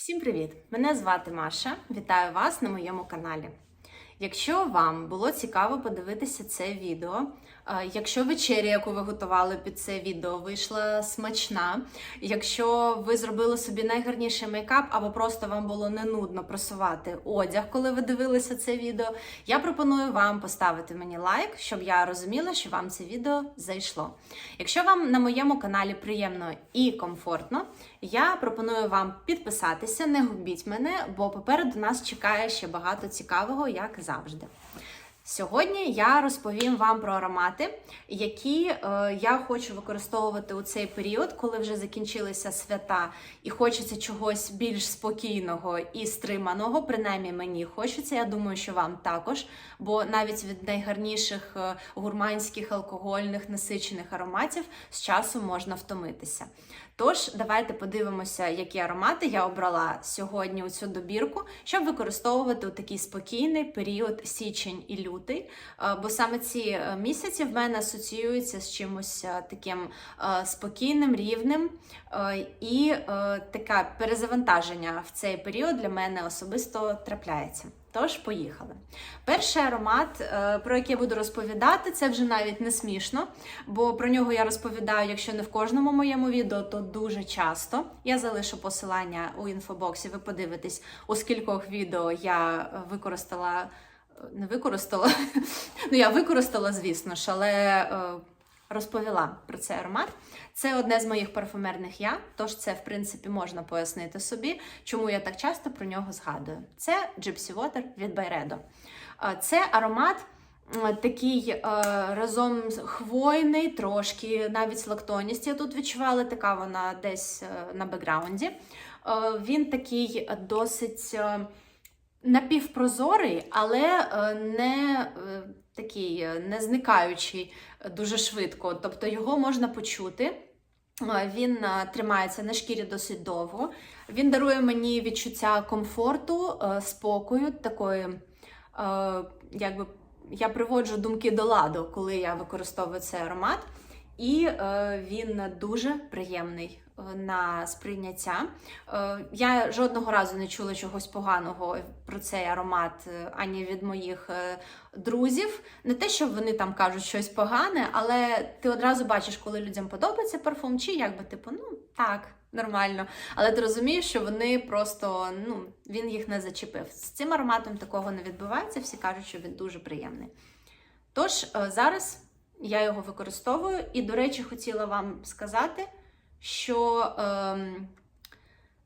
Всім привіт! Мене звати Маша. Вітаю вас на моєму каналі. Якщо вам було цікаво подивитися це відео, якщо вечеря, яку ви готували під це відео, вийшла смачна, якщо ви зробили собі найгарніший мейкап, або просто вам було не нудно просувати одяг, коли ви дивилися це відео, я пропоную вам поставити мені лайк, щоб я розуміла, що вам це відео зайшло. Якщо вам на моєму каналі приємно і комфортно, я пропоную вам підписатися, не губіть мене, бо попереду нас чекає ще багато цікавого, як завжди. Сьогодні я розповім вам про аромати, які е, я хочу використовувати у цей період, коли вже закінчилися свята, і хочеться чогось більш спокійного і стриманого. Принаймні мені хочеться. Я думаю, що вам також, бо навіть від найгарніших е, гурманських алкогольних насичених ароматів з часом можна втомитися. Тож, давайте подивимося, які аромати я обрала сьогодні у цю добірку, щоб використовувати у такий спокійний період січень і лютий. Е, Бо саме ці е, місяці в мене асоціюються з чимось е, таким спокійним, рівним. І таке перезавантаження в цей період для мене особисто трапляється. Тож, поїхали. Перший аромат, е, про який я буду розповідати, це вже навіть не смішно, бо про нього я розповідаю, якщо не в кожному моєму відео, то дуже часто. Я залишу посилання у інфобоксі, ви подивитесь, у скількох відео я використала. е, Не використала, ну я використала, звісно ж, але е, розповіла про цей аромат. Це одне з моїх парфумерних я, тож це, в принципі, можна пояснити собі, чому я так часто про нього згадую. Це Gypsy Water від Byredo. Це аромат. Такий е, разом хвойний, трошки навіть лактоність я тут відчувала, така вона десь е, на бекграунді. Е, він такий досить е, напівпрозорий, але е, не е, такий е, не зникаючий е, дуже швидко. Тобто його можна почути. Е, Він тримається на шкірі досить довго. Він дарує мені відчуття комфорту, спокою, такої, якби я приводжу думки до ладу, коли я використовую цей аромат. І е, він дуже приємний е, на сприйняття. Е, я жодного разу не чула чогось поганого про цей аромат ані від моїх друзів. Не те, що вони там кажуть щось погане, але ти одразу бачиш, коли людям подобається парфум, чи якби типу, ну так, нормально. Але ти розумієш, що вони просто ну, він їх не зачепив. З цим ароматом такого не відбувається, всі кажуть, що він дуже приємний. Тож зараз я його використовую, і, до речі, хотіла вам сказати, що ем,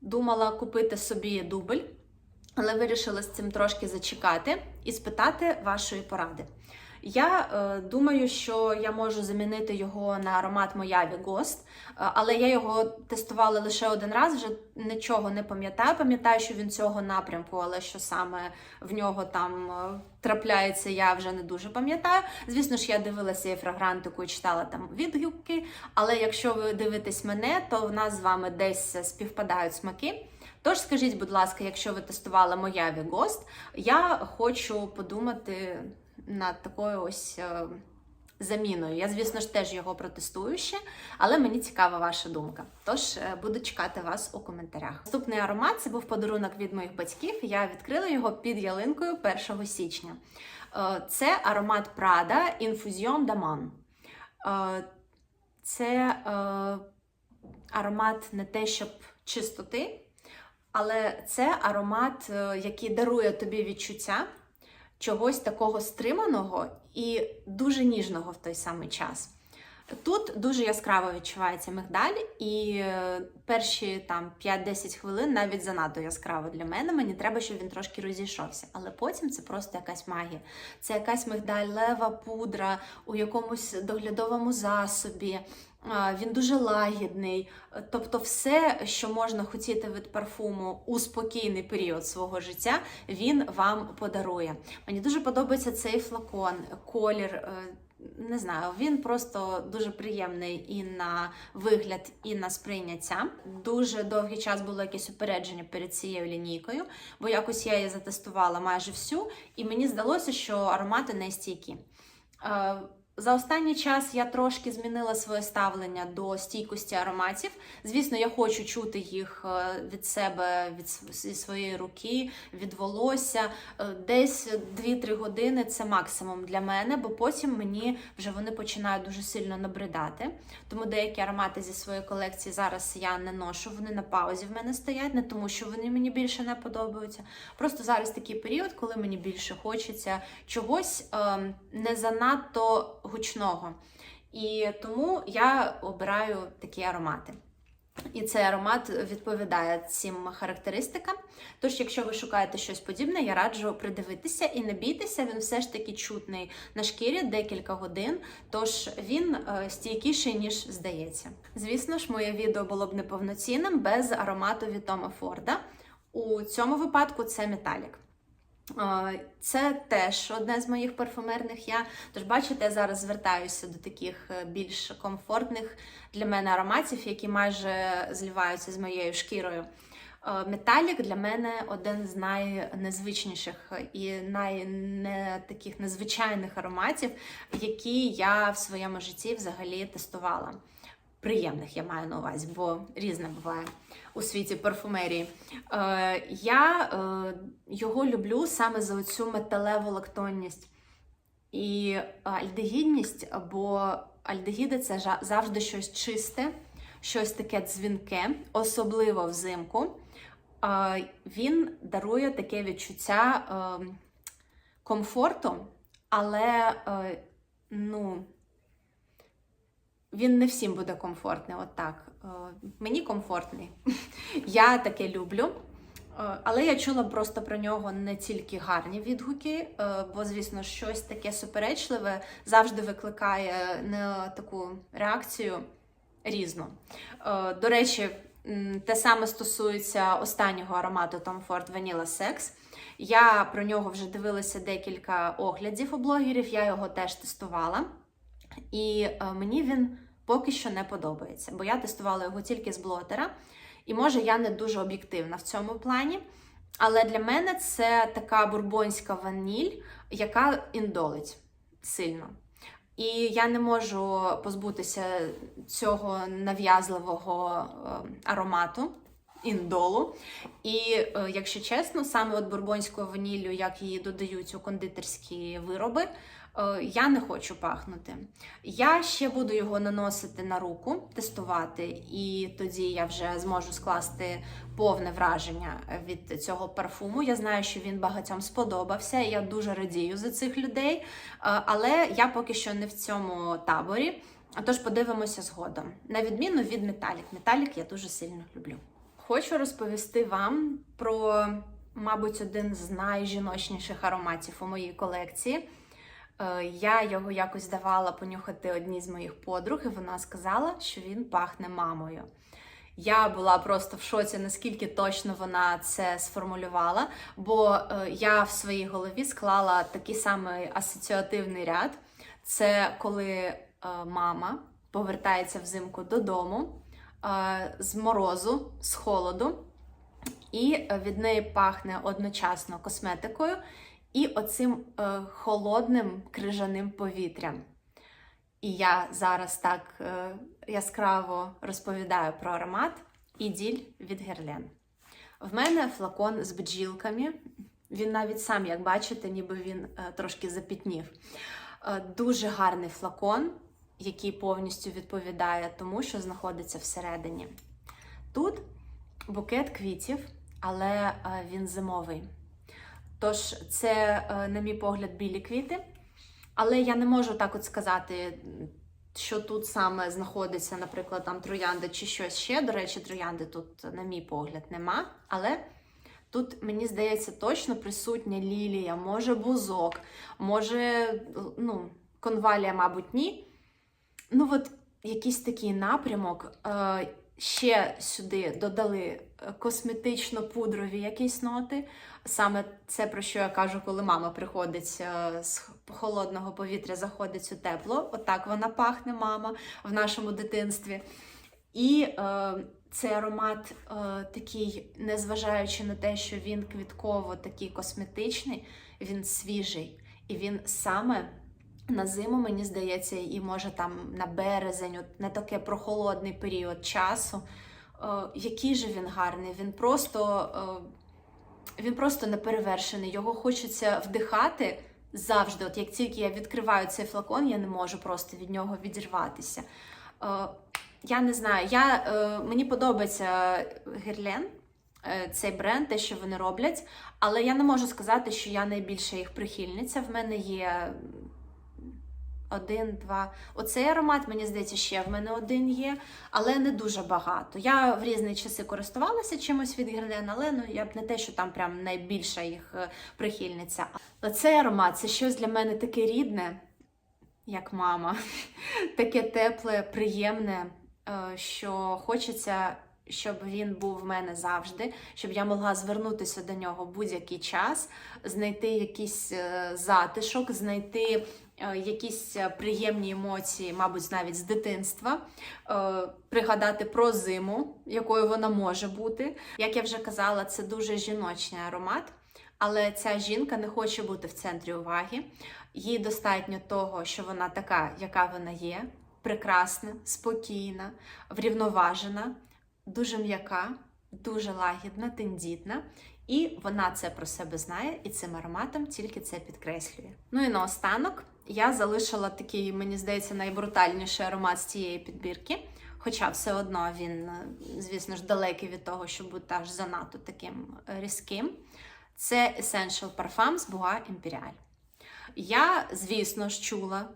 думала купити собі дубль, але вирішила з цим трошки зачекати і спитати вашої поради. Я е, думаю, що я можу замінити його на аромат Mojave Ghost, е, але я його тестувала лише один раз, вже нічого не пам'ятаю. Пам'ятаю, що він цього напрямку, але що саме в нього там е, трапляється, я вже не дуже пам'ятаю. Звісно ж, я дивилася і фрагрантику і читала там відгуки, але якщо ви дивитесь мене, то в нас з вами десь співпадають смаки. Тож скажіть, будь ласка, якщо ви тестували Mojave Ghost, я хочу подумати над такою ось е, заміною. Я, звісно ж, теж його протестую ще, але мені цікава ваша думка. Тож е, буду чекати вас у коментарях. Наступний аромат це був подарунок від моїх батьків. Я відкрила його під ялинкою 1 січня. Е, Це аромат Prada Infusion Daman. Це аромат не те, щоб чистоти, але це аромат, який дарує тобі відчуття чогось такого стриманого і дуже ніжного в той самий час. Тут дуже яскраво відчувається мигдаль, і е, перші там 5-10 хвилин навіть занадто яскраво для мене. Мені треба, щоб він трошки розійшовся. Але потім це просто якась магія. Це якась мигдалева пудра у якомусь доглядовому засобі. Він дуже лагідний. Тобто, все, що можна хотіти від парфуму у спокійний період свого життя, він вам подарує. Мені дуже подобається цей флакон, колір. Е, Не знаю, він просто дуже приємний і на вигляд, і на сприйняття. Дуже довгий час було якесь упередження перед цією лінійкою, бо якось я її затестувала майже всю, і мені здалося, що аромати не стійкі. За останній час я трошки змінила своє ставлення до стійкості ароматів. Звісно, я хочу чути їх е, від себе, від своєї руки, від волосся. Е, Десь 2-3 години це максимум для мене, бо потім мені вже вони починають дуже сильно набридати. Тому деякі аромати зі своєї колекції зараз я не ношу. Вони на паузі в мене стоять, не тому, що вони мені більше не подобаються. Просто зараз такий період, коли мені більше хочеться чогось ем, не занадто гучного. І тому я обираю такі аромати. І цей аромат відповідає цим характеристикам. Тож, якщо ви шукаєте щось подібне, я раджу придивитися і не бійтеся, він все ж таки чутний на шкірі декілька годин, тож він е, стійкіший, ніж здається. Звісно ж, моє відео було б неповноцінним без аромату від Тома Форда. У цьому випадку це металік. Це теж одне з моїх парфумерних я. Тож, бачите, зараз звертаюся до таких е, більш комфортних для мене ароматів, які майже зливаються з моєю шкірою. Е, Металік для мене один з найнезвичніших і найне таких незвичайних ароматів, які я в своєму житті взагалі тестувала. Приємних я маю на увазі, бо різне буває у світі парфумерії. Е, я е, його люблю саме за оцю металеву лактонність і альдегідність, бо альдегіди це завжди щось чисте, щось таке дзвінке, особливо взимку. Е, він дарує таке відчуття е, комфорту, але е, ну, він не всім буде комфортний. От так. Е, Мені комфортний. Я таке люблю. Е, Але я чула просто про нього не тільки гарні відгуки, е, бо, звісно, щось таке суперечливе завжди викликає не таку реакцію різну. До речі, те саме стосується останнього аромату Tom Ford Vanilla Sex. Я про нього вже дивилася декілька оглядів у блогерів, я його теж тестувала. І мені він поки що не подобається, бо я тестувала його тільки з блотера. І може я не дуже об'єктивна в цьому плані. Але для мене це така бурбонська ваніль, яка індолить сильно. І я не можу позбутися цього нав'язливого е, аромату індолу. І, е, якщо чесно, саме от бурбонською ваніллю, як її додають у кондитерські вироби, я не хочу пахнути. Я ще буду його наносити на руку, тестувати, і тоді я вже зможу скласти повне враження від цього парфуму. Я знаю, що він багатьом сподобався, я дуже радію за цих людей. Е, Але я поки що не в цьому таборі. Тож подивимося згодом. На відміну від металік. Металік я дуже сильно люблю. Хочу розповісти вам про, мабуть, один з найжіночніших ароматів у моїй колекції. Е, Я його якось давала понюхати одній з моїх подруг, і вона сказала, що він пахне мамою. Я була просто в шоці, наскільки точно вона це сформулювала, бо е, я в своїй голові склала такий самий асоціативний ряд. Це коли е, мама повертається взимку додому з морозу, з холоду, і від неї пахне одночасно косметикою і оцим е, холодним крижаним повітрям. І я зараз так е, яскраво розповідаю про аромат Іділь від Герлен. В мене флакон з бджілками. Він навіть сам, як бачите, ніби він е, трошки запітнів. Е, дуже гарний флакон, який повністю відповідає тому, що знаходиться всередині. Тут букет квітів, але е, він зимовий. Тож, це, е, на мій погляд, білі квіти. Але я не можу так от сказати, що тут саме знаходиться, наприклад, там троянди чи щось ще. До речі, троянди тут, на мій погляд, нема. Але тут, мені здається, точно присутня лілія, може бузок, може, ну, конвалія, мабуть, ні. Ну, от якийсь такий напрямок. Е, ще сюди додали косметично-пудрові якісь ноти. Саме це, про що я кажу, коли мама приходить е, з холодного повітря, заходить у тепло. Отак вона пахне, мама в нашому дитинстві. І е, цей аромат е, такий, незважаючи на те, що він квітково такий косметичний, він свіжий. І він саме на зиму, мені здається, і може там на березень, на таке прохолодний період часу. Е, який же він гарний, він просто, е, він просто неперевершений. Його хочеться вдихати завжди. От як тільки я відкриваю цей флакон, я не можу просто від нього відірватися. Е, я не знаю, я, мені подобається Герлен, цей бренд, те, що вони роблять, але я не можу сказати, що я найбільша їх прихильниця. В мене є один, два. Оцей аромат, мені здається, ще в мене один є, але не дуже багато. Я в різні часи користувалася чимось від Герлен, але ну, я б не те, що там прям найбільша їх е, прихильниця. Але цей аромат це щось для мене таке рідне, як мама, таке тепле, приємне, е, що хочеться. Щоб він був в мене завжди, щоб я могла звернутися до нього будь-який час, знайти якийсь е, затишок, знайти якісь е, приємні емоції, мабуть, навіть з дитинства, е, пригадати про зиму, якою вона може бути. Як я вже казала, це дуже жіночний аромат. Але ця жінка не хоче бути в центрі уваги. Їй достатньо того, що вона така, яка вона є, прекрасна, спокійна, врівноважена, дуже м'яка, дуже лагідна, тендітна. І вона це про себе знає, і цим ароматом тільки це підкреслює. Ну і наостанок я залишила такий, мені здається, найбрутальніший аромат з цієї підбірки. Хоча все одно він, звісно ж, далекий від того, щоб бути аж занадто таким різким. Це Essential Parfum з Bois Imperial. Я, звісно ж, чула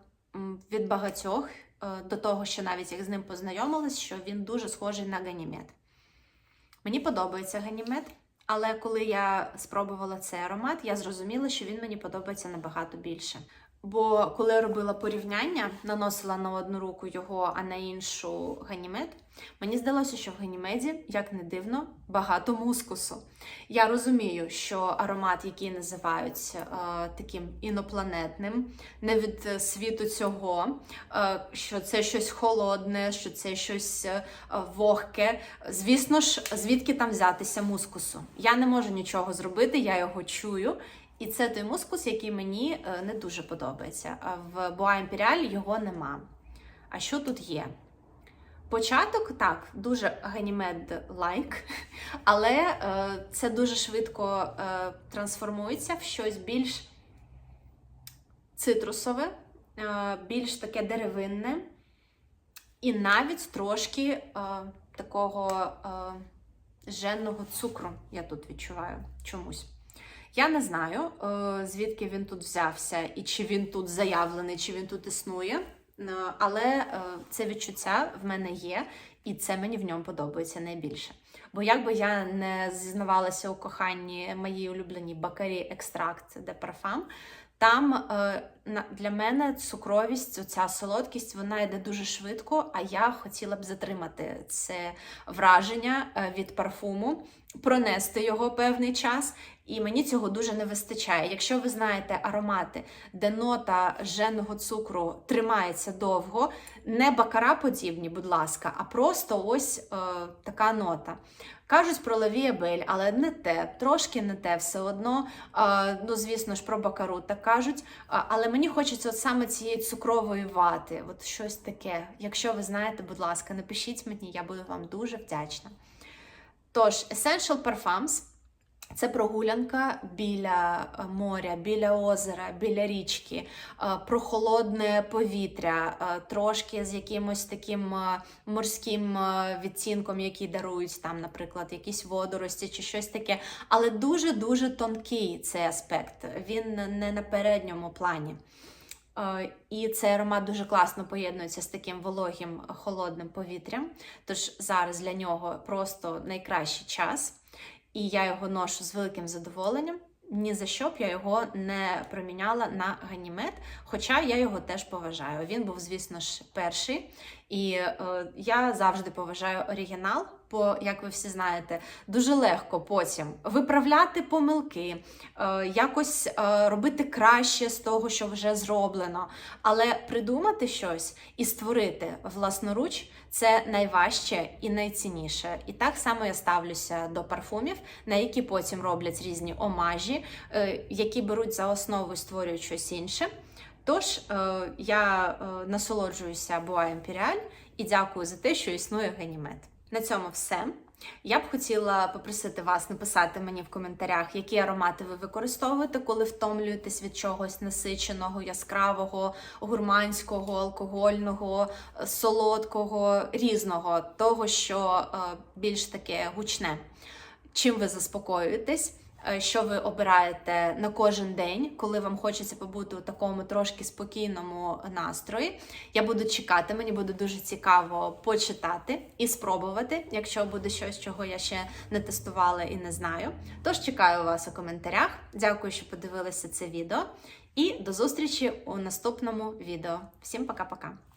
від багатьох е, до того, що навіть як з ним познайомилась, що він дуже схожий на ганімед. Мені подобається ганімед, але коли я спробувала цей аромат, я зрозуміла, що він мені подобається набагато більше. Бо коли робила порівняння, наносила на одну руку його, а на іншу ганімед, мені здалося, що в ганімеді, як не дивно, багато мускусу. Я розумію, що аромат, який називають е, таким інопланетним, не від світу цього, е, що це щось холодне, що це щось е, вогке. Звісно ж, звідки там взятися мускусу? Я не можу нічого зробити, я його чую. І це той мускус, який мені е, не дуже подобається. А в Boa Imperial його нема. А що тут є? Початок так, дуже ганімед лайк, але е, це дуже швидко е, трансформується в щось більш цитрусове, е, більш таке деревинне, і навіть трошки е, такого е, женного цукру я тут відчуваю чомусь. Я не знаю, е, звідки він тут взявся, і чи він тут заявлений, чи він тут існує. Е, Але е, це відчуття в мене є, і це мені в ньому подобається найбільше. Бо якби я не зізнавалася у коханні моїй улюбленій бакарі екстракт де парфам, там е, для мене цукровість, оця солодкість, вона йде дуже швидко, а я хотіла б затримати це враження е, від парфуму, пронести його певний час, і мені цього дуже не вистачає. Якщо ви знаєте аромати, де нота женного цукру тримається довго, не бакара подібні, будь ласка, а просто ось е, така нота. Кажуть про лавіабель, але не те, трошки не те, все одно. А, ну, звісно ж, про бакару так кажуть. А, але мені хочеться от саме цієї цукрової вати, от щось таке. Якщо ви знаєте, будь ласка, напишіть мені, я буду вам дуже вдячна. Тож, Essential Parfums – це прогулянка біля е, моря, біля озера, біля річки, е, прохолодне повітря, е, трошки з якимось таким морським відцінком, який дарують там, наприклад, якісь водорості чи щось таке. Але дуже-дуже тонкий цей аспект. Він не на передньому плані. І цей аромат дуже класно поєднується з таким вологим холодним повітрям. Тож зараз для нього просто найкращий час, і я його ношу з великим задоволенням. Ні за що б я його не проміняла на ганімед, хоча я його теж поважаю. Він був, звісно ж, перший. І е, я завжди поважаю оригінал, бо, як ви всі знаєте, дуже легко потім виправляти помилки, е, якось е, робити краще з того, що вже зроблено. Але придумати щось і створити власноруч це найважче і найцінніше. І так само я ставлюся до парфумів, на які потім роблять різні омажі, е, які беруть за основу і створюють щось інше. Тож е, я е, насолоджуюся Boa Imperial і дякую за те, що існує Генімед. На цьому все. Я б хотіла попросити вас написати мені в коментарях, які аромати ви використовуєте, коли втомлюєтесь від чогось насиченого, яскравого, гурманського, алкогольного, е, солодкого, різного, того, що більш таке гучне. Чим ви заспокоюєтесь? Е, Що ви обираєте на кожен день, коли вам хочеться побути у такому трошки спокійному настрої? Я буду чекати, мені буде дуже цікаво почитати і спробувати, якщо буде щось, чого я ще не тестувала і не знаю. Тож чекаю вас у коментарях. Дякую, що подивилися це відео. І до зустрічі у наступному відео. Всім пока-пока!